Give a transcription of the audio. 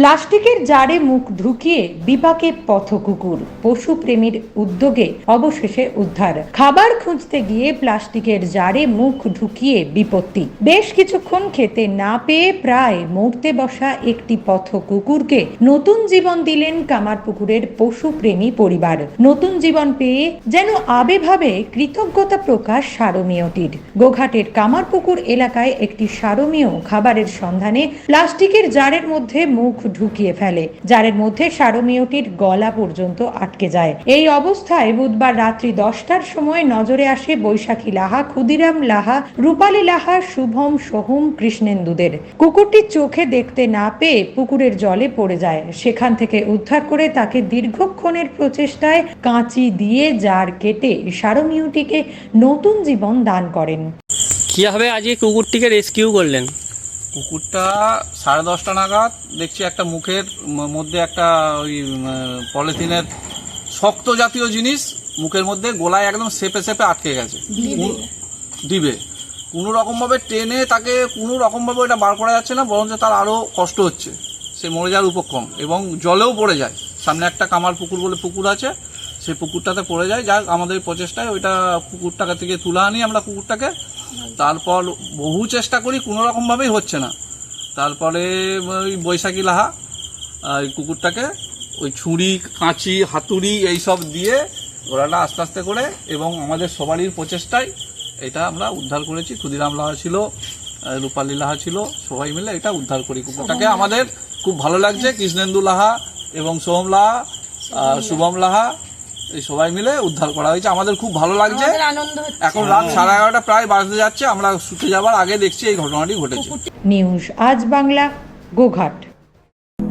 প্লাস্টিকের জারে মুখ ঢুকিয়ে বিপাকে পথকুকুর, পশুপ্রেমীর উদ্যোগে অবশেষে উদ্ধার। খাবার খুঁজতে গিয়ে প্লাস্টিকের জারে মুখ ঢুকিয়ে বিপত্তি। বেশ কিছুক্ষণ খেতে না পেয়ে প্রায় মরতে বসা একটি পথ কুকুরকে নতুন জীবন দিলেন কামারপুকুরের পশুপ্রেমী পরিবার। নতুন জীবন পেয়ে যেন আবেভাবে কৃতজ্ঞতা প্রকাশ সারমীয়টির। গোঘাটের কামারপুকুর এলাকায় একটি সারমীয় খাবারের সন্ধানে প্লাস্টিকের জারের মধ্যে মুখ ঢুকিয়ে ফেলে জারের মধ্যে সারমীয়টির গলা পর্যন্ত আটকে যায়। এই অবস্থায় বুধবার রাত্রি দশটার সময় নজরে আসে বৈশাখী লাহা, ক্ষুদিরাম লাহা, রূপালী লাহা, শুভম, সোহম, কৃষ্ণেন্দুদের। কুকুরটি চোখে দেখতে না পেয়ে পুকুরের জলে পড়ে যায়। সেখান থেকে উদ্ধার করে তাকে দীর্ঘক্ষণের প্রচেষ্টায় কাঁচি দিয়ে জার কেটে সারমীয়টিকে নতুন জীবন দান করেন। কীভাবে আজকে কুকুরটিকে রেস্কিউ করলেন? কুকুরটা সাড়ে দশটা নাগাদ দেখছি একটা মুখের মধ্যে একটা ওই পলিথিনের শক্ত জাতীয় জিনিস মুখের মধ্যে গোলায় একদম সেপে সেপে আটকে গেছে। দিবে। কোনো রকমভাবে টেনে তাকে কোনো রকমভাবে ওটা বার করা যাচ্ছে না বরঞ্চ তার আরও কষ্ট হচ্ছে। সে মরে যাওয়ার উপক্রম এবং জলেও পড়ে যায়। সামনে একটা কামার পুকুর বলে পুকুর আছে সেই পুকুরটাতে পড়ে যায়। যাক আমাদের প্রচেষ্টায় ওইটা পুকুরটাকে থেকে তুলে আনি আমরা কুকুরটাকে। তারপর বহু চেষ্টা করি কোনো রকমভাবেই হচ্ছে না। তারপরে ওই বৈশাখী লাহা ওই কুকুরটাকে ওই ছুরি কাঁচি হাতুড়ি এইসব দিয়ে ওরাটা আস্তে আস্তে করে এবং আমাদের সবারই প্রচেষ্টায় এটা আমরা উদ্ধার করেছি। ক্ষুদিরাম লাহা ছিল রূপালী লাহা ছিল সবাই মিলে এটা উদ্ধার করি কুকুরটাকে। আমাদের খুব ভালো লাগছে কৃষ্ণেন্দু লাহা এবং সোহম লাহা শুভম লাহা এই সবাই মিলে উদ্ধার করা হয়েছে। আমাদের খুব ভালো লাগছে। এখন রাত সাড়ে এগারোটা প্রায় বাজতে যাচ্ছে। আমরা শুতে যাবার আগে দেখছি এই ঘটনাটি ঘটেছে। নিউজ আজ বাংলা গোঘাট।